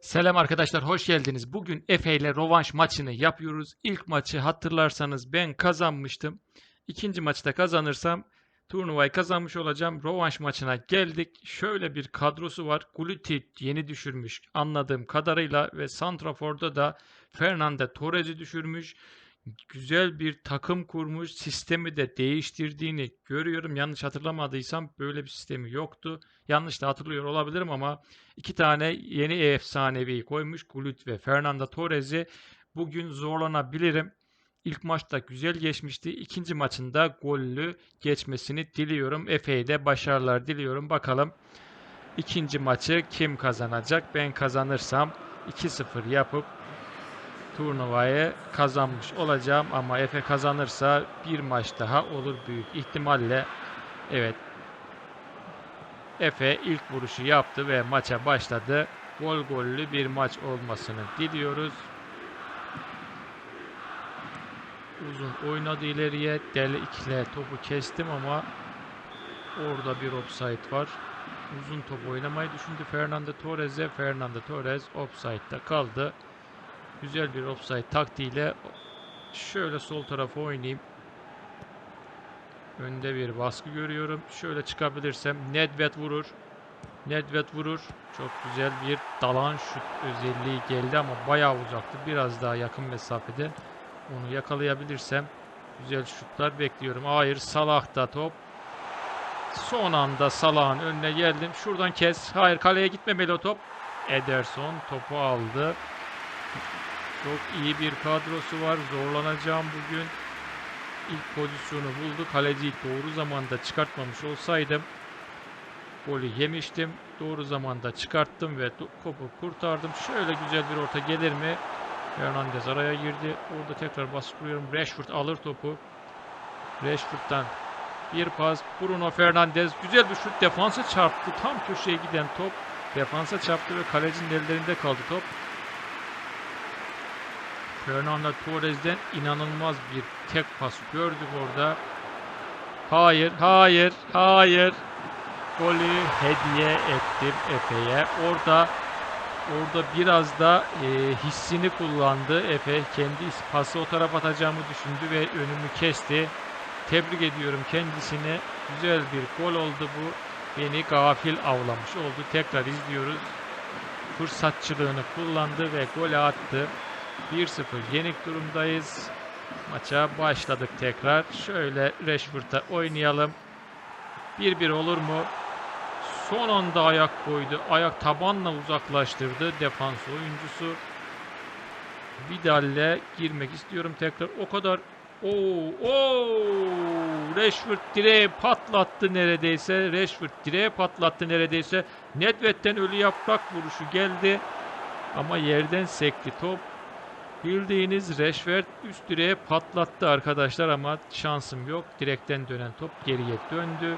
Selam arkadaşlar, hoş geldiniz. Bugün Efe ile rövanş maçını yapıyoruz. İlk maçı hatırlarsanız ben kazanmıştım. İkinci maçta kazanırsam turnuvayı kazanmış olacağım. Rövanş maçına geldik. Şöyle bir kadrosu var. Gullit yeni düşürmüş anladığım kadarıyla ve Santrafor'da da Fernando Torres'i düşürmüş. Güzel bir takım kurmuş. Sistemi de değiştirdiğini görüyorum. Yanlış hatırlamadıysam böyle bir sistemi yoktu. Yanlış da hatırlıyor olabilirim ama iki tane yeni efsanevi koymuş. Gullit ve Fernando Torres'i. Bugün zorlanabilirim. İlk maçta güzel geçmişti. İkinci maçında gollü geçmesini diliyorum. Efe'ye de başarılar diliyorum. Bakalım ikinci maçı kim kazanacak? Ben kazanırsam 2-0 yapıp turnuvayı kazanmış olacağım ama Efe kazanırsa bir maç daha olur büyük ihtimalle. Evet. Efe ilk vuruşu yaptı ve maça başladı. Gol gollü bir maç olmasını diliyoruz. Uzun oynadı ileriye. Delikle topu kestim ama orada bir offside var. Uzun top oynamayı düşündü Fernando Torres'e. Fernando Torres offside'da kaldı. Güzel bir offside taktiğiyle şöyle sol tarafa oynayayım. Önde bir baskı görüyorum. Şöyle çıkabilirsem Nedved vurur. Nedved vurur. Çok güzel bir dalan şut özelliği geldi ama bayağı uzaktı. Biraz daha yakın mesafede. Onu yakalayabilirsem güzel şutlar bekliyorum. Hayır Salah'ta top. Son anda Salah'ın önüne geldim. Şuradan kes. Hayır kaleye gitmemeli o top. Ederson topu aldı. Çok iyi bir kadrosu var. Zorlanacağım bugün. İlk pozisyonu buldu. Kaleciyi doğru zamanda çıkartmamış olsaydım golü yemiştim. Doğru zamanda çıkarttım ve topu kurtardım. Şöyle güzel bir orta gelir mi? Hernandez araya girdi. Orada tekrar baskı. Rashford alır topu. Rashford'dan bir pas. Bruno Fernandes güzel bir şut. Defansa çarptı. Tam köşeye giden top. Defansa çarptı ve kalecinin ellerinde kaldı top. Fernando Torres'den inanılmaz bir tek pas gördük orada. Hayır, hayır, hayır. Golü hediye ettim Efe'ye. Orada orada biraz da e, hissini kullandı. Efe kendi pası o tarafa atacağımı düşündü ve önümü kesti. Tebrik ediyorum kendisine. Güzel bir gol oldu bu. Beni gafil avlamış oldu. Tekrar izliyoruz. Fırsatçılığını kullandı ve golü attı. 1-0 yenik durumdayız. Maça başladık tekrar. Şöyle Rashford'a oynayalım. 1-1 olur mu? Son anda ayak koydu. Ayak tabanla uzaklaştırdı defans oyuncusu. Vidal'le girmek istiyorum tekrar. O kadar Oo, oo! Rashford direğe patlattı neredeyse. Rashford direğe patlattı neredeyse. Nedved'den ölü yaprak vuruşu geldi. Ama yerden sekti top. Bildiğiniz Rashford üst direğe patlattı arkadaşlar ama şansım yok. Direkten dönen top geriye döndü.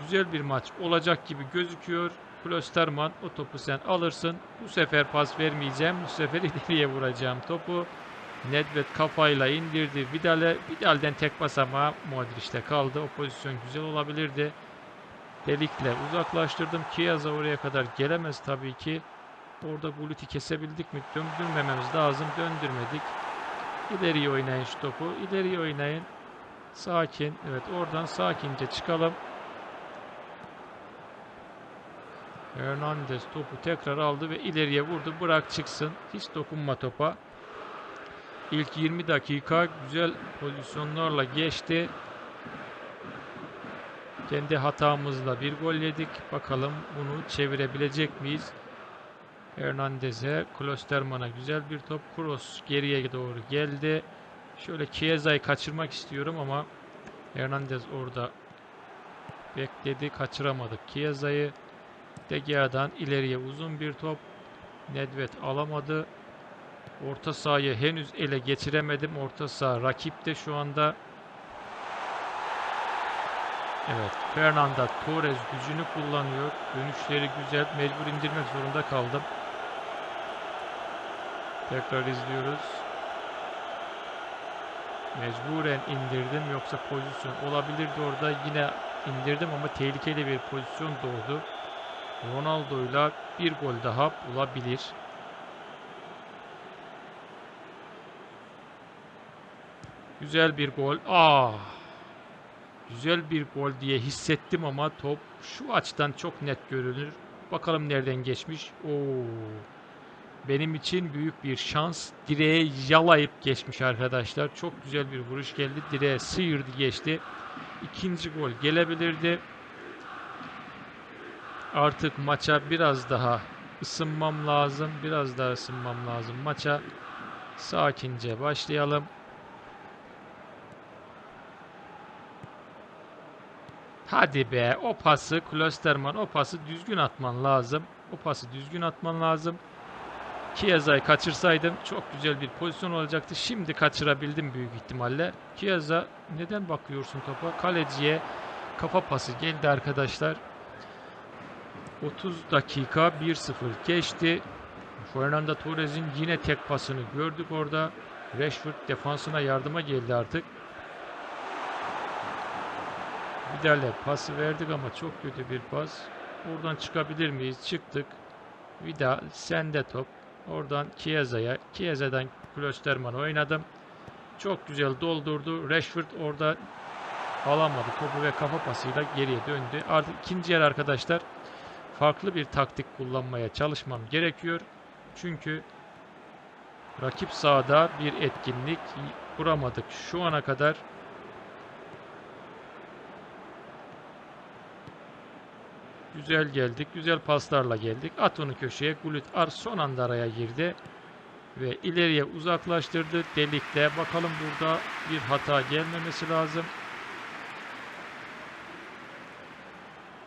Güzel bir maç olacak gibi gözüküyor. Klosterman o topu sen alırsın. Bu sefer pas vermeyeceğim. Bu sefer ileriye vuracağım topu. Nedved kafayla indirdi Vidal'e. Vidal'den tek pas ama Modric'te kaldı. O pozisyon güzel olabilirdi. Delikle uzaklaştırdım. Kiyaza oraya kadar gelemez tabii ki. Orada Gullit'i kesebildik mi? Döndürmememiz lazım. Döndürmedik. İleriye oynayın şu topu. İleriye oynayın. Sakin. Evet oradan sakince çıkalım. Hernandez topu tekrar aldı ve ileriye vurdu. Bırak çıksın. Hiç dokunma topa. İlk 20 dakika güzel pozisyonlarla geçti. Kendi hatamızla bir gol yedik. Bakalım bunu çevirebilecek miyiz? Hernandez'e, Klosterman'a güzel bir top. Kroos geriye doğru geldi. Şöyle Chiesa'yı kaçırmak istiyorum ama Hernandez orada bekledi. Kaçıramadık Chiesa'yı. De Gea'dan ileriye uzun bir top. Nedved alamadı. Orta sahayı henüz ele geçiremedim. Orta saha rakipte şu anda. Evet. Fernando Torres gücünü kullanıyor. Dönüşleri güzel. Mecbur indirmek zorunda kaldım. Tekrar izliyoruz. Mecburen indirdim. Yoksa pozisyon olabilirdi orada. Yine indirdim ama tehlikeli bir pozisyon doğdu. Ronaldo'yla bir gol daha bulabilir. Güzel bir gol. Aa! Güzel bir gol diye hissettim ama top şu açıdan çok net görünür. Bakalım nereden geçmiş. Oo. Benim için büyük bir şans. Direğe yalayıp geçmiş arkadaşlar. Çok güzel bir vuruş geldi. Direğe sıyırdı geçti. İkinci gol gelebilirdi. Artık maça biraz daha ısınmam lazım. Biraz daha ısınmam lazım. Maça sakince başlayalım. Hadi be o pası Klosterman o pası düzgün atman lazım. O pası düzgün atman lazım. Chiesa'yı kaçırsaydım çok güzel bir pozisyon olacaktı. Şimdi kaçırabildim büyük ihtimalle. Chiesa neden bakıyorsun topa? Kaleciye kafa pası geldi arkadaşlar. 30 dakika 1-0 geçti. Fernando Torres'in yine tek pasını gördük orada. Rashford defansına yardıma geldi artık. Vidal'e pası verdik ama çok kötü bir pas. Oradan çıkabilir miyiz? Çıktık. Vidal sende top. Oradan Chiesa'ya. Chiesa'dan Klosterman oynadım. Çok güzel doldurdu. Rashford orada alamadı topu ve kafa pasıyla geriye döndü. Artık ikinci yer arkadaşlar farklı bir taktik kullanmaya çalışmam gerekiyor. Çünkü rakip sahada bir etkinlik kuramadık şu ana kadar. Güzel geldik. Güzel paslarla geldik. At onu köşeye. Gullit Ar son anda araya girdi. Ve ileriye uzaklaştırdı. Delikle. Bakalım burada bir hata gelmemesi lazım.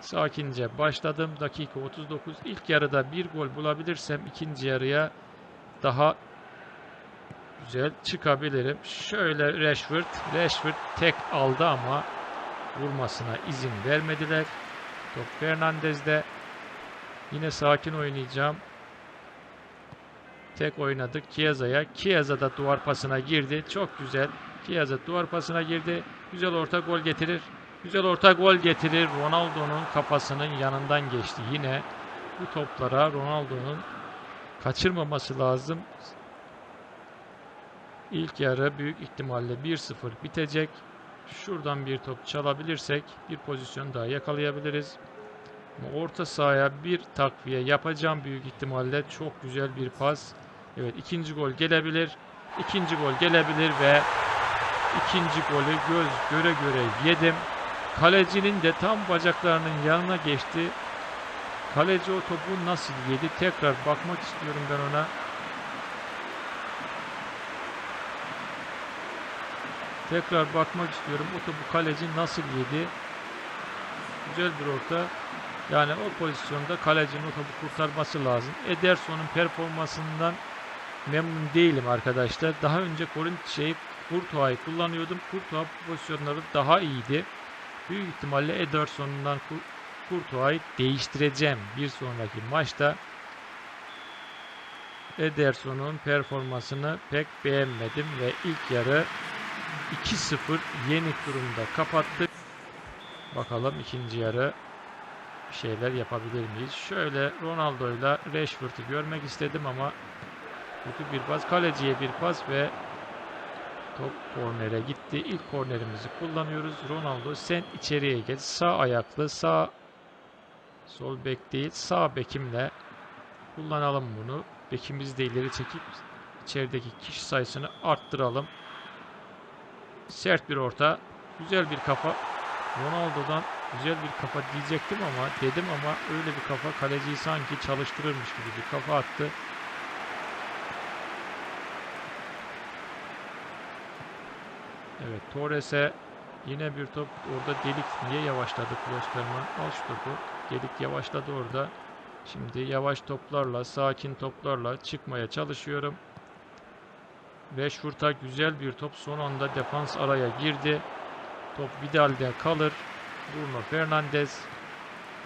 Sakince başladım. Dakika 39. İlk yarıda bir gol bulabilirsem ikinci yarıya daha güzel çıkabilirim. Şöyle Rashford. Rashford tek aldı ama vurmasına izin vermediler. Top Fernandez'de. Yine sakin oynayacağım. Tek oynadık Chiesa'ya. Chiesa da duvar pasına girdi. Çok güzel. Chiesa duvar pasına girdi. Güzel orta gol getirir. Güzel orta gol getirir. Ronaldo'nun kafasının yanından geçti. Yine bu toplara Ronaldo'nun kaçırmaması lazım. İlk yarı büyük ihtimalle 1-0 bitecek. Şuradan bir top çalabilirsek bir pozisyon daha yakalayabiliriz. Orta sahaya bir takviye yapacağım büyük ihtimalle. Çok güzel bir pas. Evet ikinci gol gelebilir. İkinci gol gelebilir ve ikinci golü göz göre göre yedim. Kalecinin de tam bacaklarının yanına geçti. Kaleci o topu nasıl yedi? Tekrar bakmak istiyorum ben ona. Tekrar bakmak istiyorum. O topu kaleci nasıl yedi? Güzel bir orta. Yani o pozisyonda kalecinin o topu kurtarması lazım. Ederson'un performansından memnun değilim arkadaşlar. Daha önce Corin şey Courtois'ı kullanıyordum. Courtois pozisyonları daha iyiydi. Büyük ihtimalle Ederson'dan Courtois'ı değiştireceğim bir sonraki maçta. Ederson'un performansını pek beğenmedim ve ilk yarı 2-0 yenik durumda kapattık. Bakalım ikinci yarı şeyler yapabilir miyiz? Şöyle Ronaldo ile Rashford'u görmek istedim ama kötü bir pas. Kaleciye bir pas ve top kornere gitti. İlk kornerimizi kullanıyoruz. Ronaldo sen içeriye geç. Sağ ayaklı, sağ sol bek değil, sağ bekimle kullanalım bunu. Bekimizi de ileri çekip içerideki kişi sayısını arttıralım. Sert bir orta. Güzel bir kafa. Ronaldo'dan güzel bir kafa diyecektim ama dedim ama öyle bir kafa kaleciyi sanki çalıştırırmış gibi bir kafa attı. Evet Torres'e yine bir top orada delik niye yavaşladı Klosterman al şu topu delik yavaşladı orada şimdi yavaş toplarla sakin toplarla çıkmaya çalışıyorum Rashford'a güzel bir top son anda defans araya girdi top Vidal'de kalır Bruno Fernandes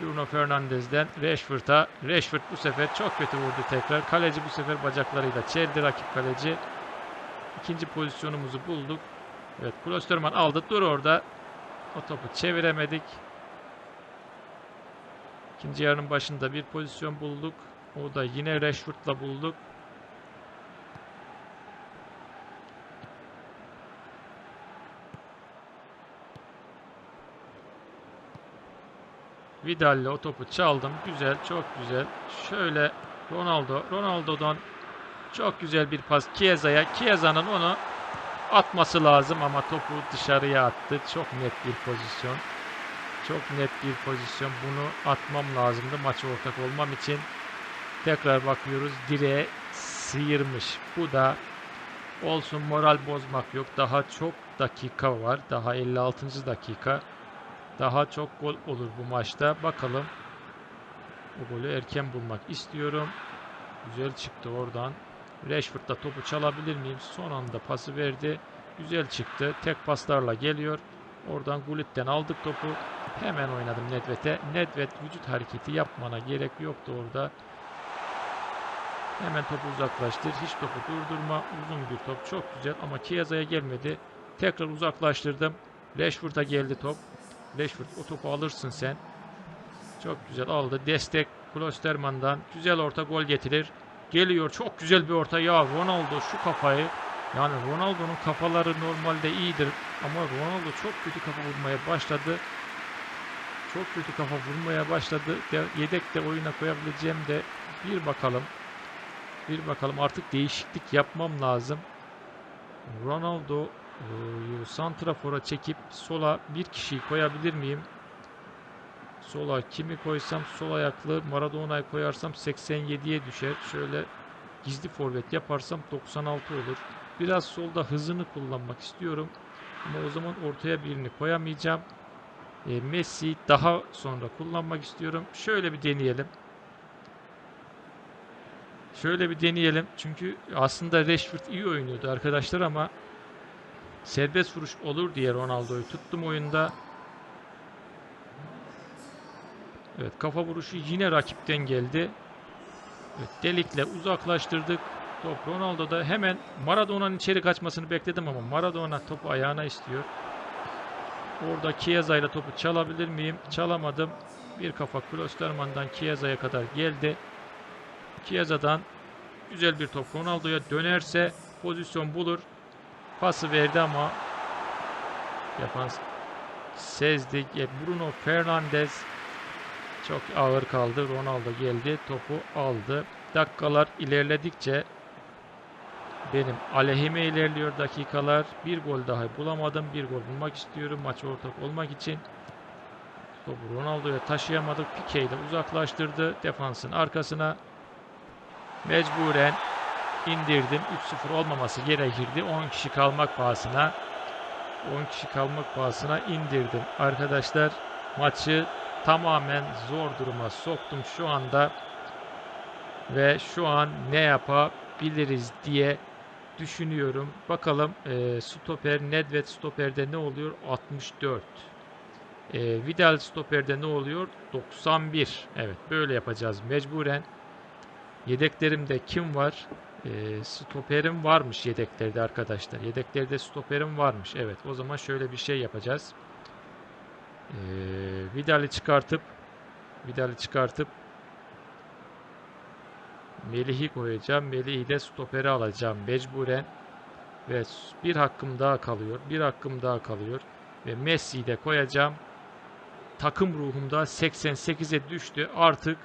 Bruno Fernandes'den Rashford'a Rashford bu sefer çok kötü vurdu tekrar kaleci bu sefer bacaklarıyla çeldi rakip kaleci İkinci pozisyonumuzu bulduk Evet Klosterman aldı. Dur orada. O topu çeviremedik. İkinci yarının başında bir pozisyon bulduk. O da yine Rashford'la bulduk. Vidal'le o topu çaldım. Güzel, çok güzel. Şöyle Ronaldo, Ronaldo'dan çok güzel bir pas Chiesa'ya. Chiesa'nın onu atması lazım ama topu dışarıya attı. Çok net bir pozisyon. Çok net bir pozisyon. Bunu atmam lazımdı maça ortak olmam için. Tekrar bakıyoruz. Direğe sıyırmış. Bu da olsun moral bozmak yok. Daha çok dakika var. Daha 56. dakika. Daha çok gol olur bu maçta. Bakalım. O golü erken bulmak istiyorum. Güzel çıktı oradan. Rashford da topu çalabilir miyim? Son anda pası verdi. Güzel çıktı. Tek paslarla geliyor. Oradan Gullit'ten aldık topu. Hemen oynadım Nedved'e. Nedved vücut hareketi yapmana gerek yoktu orada. Hemen topu uzaklaştır. Hiç topu durdurma. Uzun bir top. Çok güzel ama Chiesa'ya gelmedi. Tekrar uzaklaştırdım. Rashford'a geldi top. Rashford o topu alırsın sen. Çok güzel aldı. Destek Klosterman'dan. Güzel orta gol getirir. Geliyor. Çok güzel bir orta. Ya Ronaldo şu kafayı. Yani Ronaldo'nun kafaları normalde iyidir. Ama Ronaldo çok kötü kafa vurmaya başladı. Çok kötü kafa vurmaya başladı. De, yedekte oyuna koyabileceğim de bir bakalım. Bir bakalım artık değişiklik yapmam lazım. Ronaldo'yu santrafora çekip sola bir kişiyi koyabilir miyim? Sola kimi koysam sol ayaklı Maradona'yı koyarsam 87'ye düşer. Şöyle gizli forvet yaparsam 96 olur. Biraz solda hızını kullanmak istiyorum. Ama o zaman ortaya birini koyamayacağım. E, Messi daha sonra kullanmak istiyorum. Şöyle bir deneyelim. Şöyle bir deneyelim. Çünkü aslında Rashford iyi oynuyordu arkadaşlar ama serbest vuruş olur diye Ronaldo'yu tuttum oyunda. Evet kafa vuruşu yine rakipten geldi. Evet, delikle uzaklaştırdık. Top Ronaldo'da hemen Maradona'nın içeri kaçmasını bekledim ama Maradona topu ayağına istiyor. Orada Chiesa ile topu çalabilir miyim? Çalamadım. Bir kafa Klosterman'dan Chiesa'ya kadar geldi. Chiesa'dan güzel bir top Ronaldo'ya dönerse pozisyon bulur. Pası verdi ama yapan sezdik. E, Bruno Fernandes çok ağır kaldı. Ronaldo geldi. Topu aldı. Dakikalar ilerledikçe benim aleyhime ilerliyor dakikalar. Bir gol daha bulamadım. Bir gol bulmak istiyorum. Maç ortak olmak için. Topu Ronaldo'ya taşıyamadık. Pique ile uzaklaştırdı. Defansın arkasına. Mecburen indirdim. 3-0 olmaması gerekirdi. 10 kişi kalmak pahasına 10 kişi kalmak pahasına indirdim. Arkadaşlar maçı tamamen zor duruma soktum şu anda. Ve şu an ne yapabiliriz diye düşünüyorum. Bakalım e, stoper, Nedved stoperde ne oluyor? 64. E, Vidal stoperde ne oluyor? 91. Evet böyle yapacağız mecburen. Yedeklerimde kim var? E, stoperim varmış yedeklerde arkadaşlar. Yedeklerde stoperim varmış. Evet o zaman şöyle bir şey yapacağız. E, Vidal'i çıkartıp Vidal'i çıkartıp Melih'i koyacağım. Melih'i de stoperi alacağım mecburen. Ve bir hakkım daha kalıyor. Bir hakkım daha kalıyor. Ve Messi'yi de koyacağım. Takım ruhumda 88'e düştü. Artık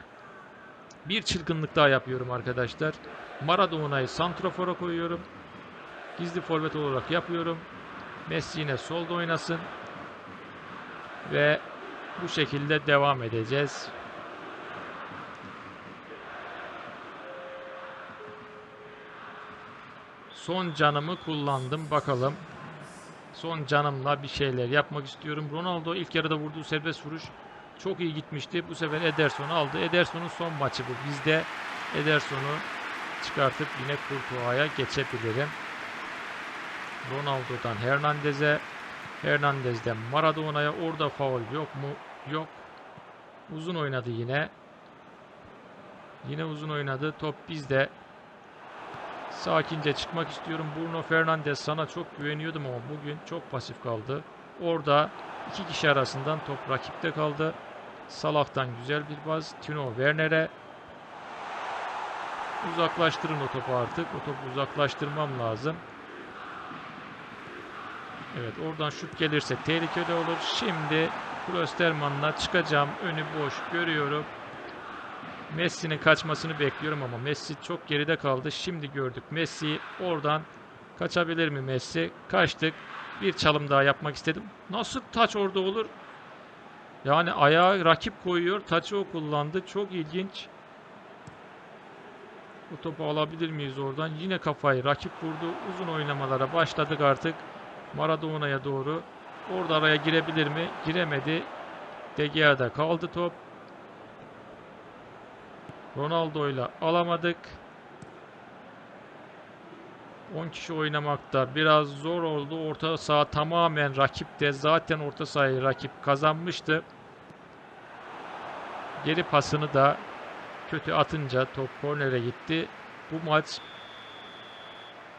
bir çılgınlık daha yapıyorum arkadaşlar. Maradona'yı santrafora koyuyorum. Gizli forvet olarak yapıyorum. Messi yine solda oynasın. Ve bu şekilde devam edeceğiz. Son canımı kullandım. Bakalım. Son canımla bir şeyler yapmak istiyorum. Ronaldo ilk yarıda vurduğu serbest vuruş çok iyi gitmişti. Bu sefer Ederson'u aldı. Ederson'un son maçı bu. Bizde Ederson'u çıkartıp yine Courtois'a geçebilirim. Ronaldo'dan Hernandez'e Hernandez'den Maradona'ya orada faul yok mu? Yok. Uzun oynadı yine. Yine uzun oynadı. Top bizde. Sakince çıkmak istiyorum. Bruno Fernandes sana çok güveniyordum ama bugün çok pasif kaldı. Orada iki kişi arasından top rakipte kaldı. Salah'tan güzel bir baz. Tino Werner'e. Uzaklaştırın o topu artık. O topu uzaklaştırmam lazım. Evet oradan şut gelirse tehlikeli olur. Şimdi Klosterman'la çıkacağım. Önü boş görüyorum. Messi'nin kaçmasını bekliyorum ama Messi çok geride kaldı. Şimdi gördük Messi oradan kaçabilir mi Messi? Kaçtık. Bir çalım daha yapmak istedim. Nasıl taç orada olur? Yani ayağı rakip koyuyor. Taçı o kullandı. Çok ilginç. Bu topu alabilir miyiz oradan? Yine kafayı rakip vurdu. Uzun oynamalara başladık artık. Maradona'ya doğru. Orada araya girebilir mi? Giremedi. De Gea'da kaldı top. Ronaldo'yla alamadık. 10 kişi oynamakta biraz zor oldu. Orta saha tamamen rakipte. Zaten orta sahayı rakip kazanmıştı. Geri pasını da kötü atınca top kornere gitti. Bu maç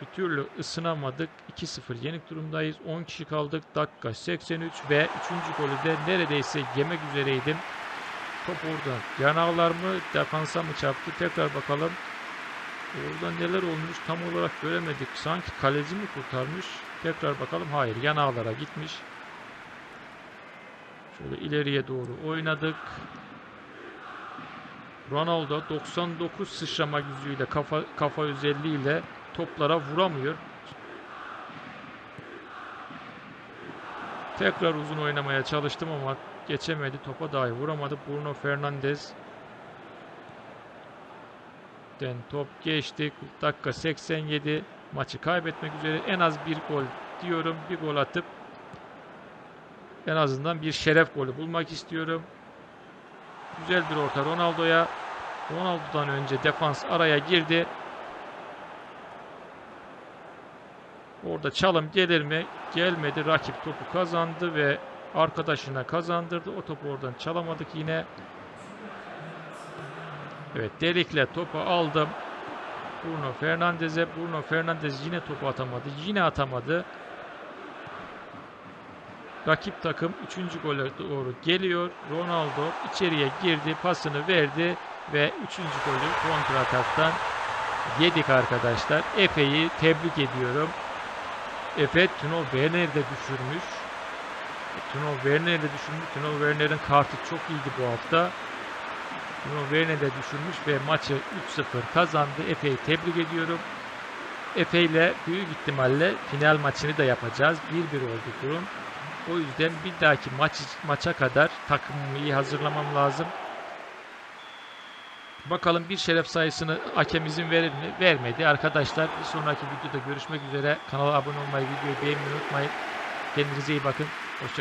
bir türlü ısınamadık. 2-0 yenik durumdayız. 10 kişi kaldık. Dakika 83 ve 3. golü de neredeyse yemek üzereydim. Top oradan yanağlar mı defansa mı çarptı? Tekrar bakalım. Orada neler olmuş tam olarak göremedik. Sanki kaleci mi kurtarmış? Tekrar bakalım. Hayır yanağlara gitmiş. Şöyle ileriye doğru oynadık. Ronaldo 99 sıçrama gücüyle kafa kafa özelliğiyle toplara vuramıyor. Tekrar uzun oynamaya çalıştım ama geçemedi. Topa dahi vuramadı. Bruno Fernandes Den top geçti. Dakika 87. Maçı kaybetmek üzere. En az bir gol diyorum. Bir gol atıp en azından bir şeref golü bulmak istiyorum. Güzel bir orta Ronaldo'ya. Ronaldo'dan önce defans araya girdi. Orada çalım gelir mi? Gelmedi. Rakip topu kazandı ve arkadaşına kazandırdı. O topu oradan çalamadık yine. Evet delikle topu aldım. Bruno Fernandes'e. Bruno Fernandes yine topu atamadı. Yine atamadı. Rakip takım 3. gole doğru geliyor. Ronaldo içeriye girdi. Pasını verdi. Ve 3. golü kontra ataktan yedik arkadaşlar. Efe'yi tebrik ediyorum. Efe Tino Werner'i de düşürmüş. Tino Werner'i de düşürmüş. Tino Werner'in kartı çok iyiydi bu hafta. Tino Werner'i de düşürmüş ve maçı 3-0 kazandı. Efe'yi tebrik ediyorum. Efe ile büyük ihtimalle final maçını da yapacağız. 1-1 oldu durum. O yüzden bir dahaki maç maça kadar takımımı iyi hazırlamam lazım. Bakalım bir şeref sayısını hakem izin verir mi? Vermedi. Arkadaşlar bir sonraki videoda görüşmek üzere. Kanala abone olmayı, videoyu beğenmeyi unutmayın. Kendinize iyi bakın. Hoşçakalın.